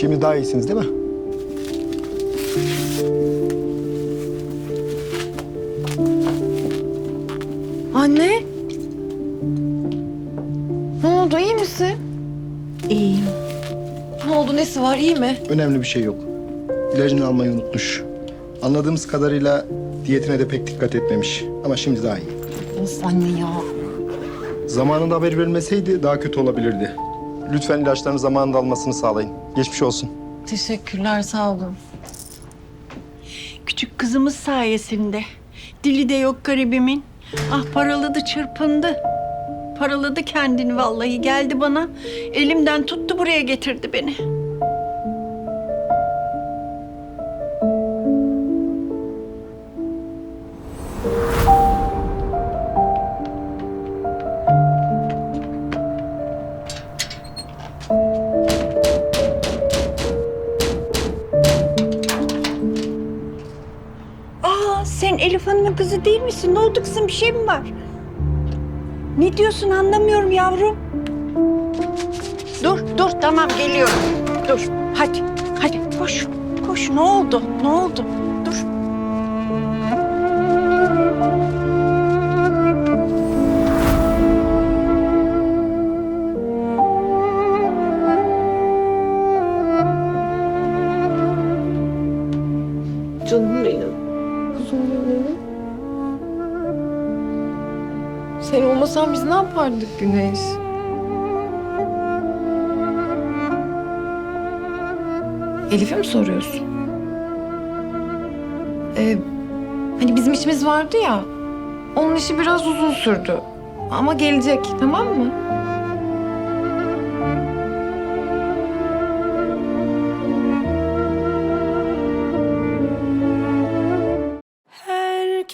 Şimdi daha iyisiniz değil mi? Anne. Ne oldu iyi misin? İyiyim. Ne oldu nesi var iyi mi? Önemli bir şey yok. İlacını almayı unutmuş. Anladığımız kadarıyla diyetine de pek dikkat etmemiş. Ama şimdi daha iyi. Of anne ya. Zamanında haber verilmeseydi daha kötü olabilirdi. Lütfen ilaçlarını zamanında almasını sağlayın. Geçmiş olsun. Teşekkürler sağ olun. Küçük kızımız sayesinde. Dili de yok garibimin. Ah paraladı çırpındı. Paraladı kendini vallahi geldi bana. Elimden tuttu buraya getirdi beni. Aa sen Elif Hanım'ın kızı değil misin? Ne oldu kızım bir şey mi var? Ne diyorsun anlamıyorum yavrum. Dur dur tamam geliyorum. Dur hadi hadi koş koş ne oldu ne oldu dur. Canım benim. Benim. Sen olmasan biz ne yapardık Güneş? Elif'e mi soruyorsun? Ee, hani bizim işimiz vardı ya. Onun işi biraz uzun sürdü. Ama gelecek tamam mı?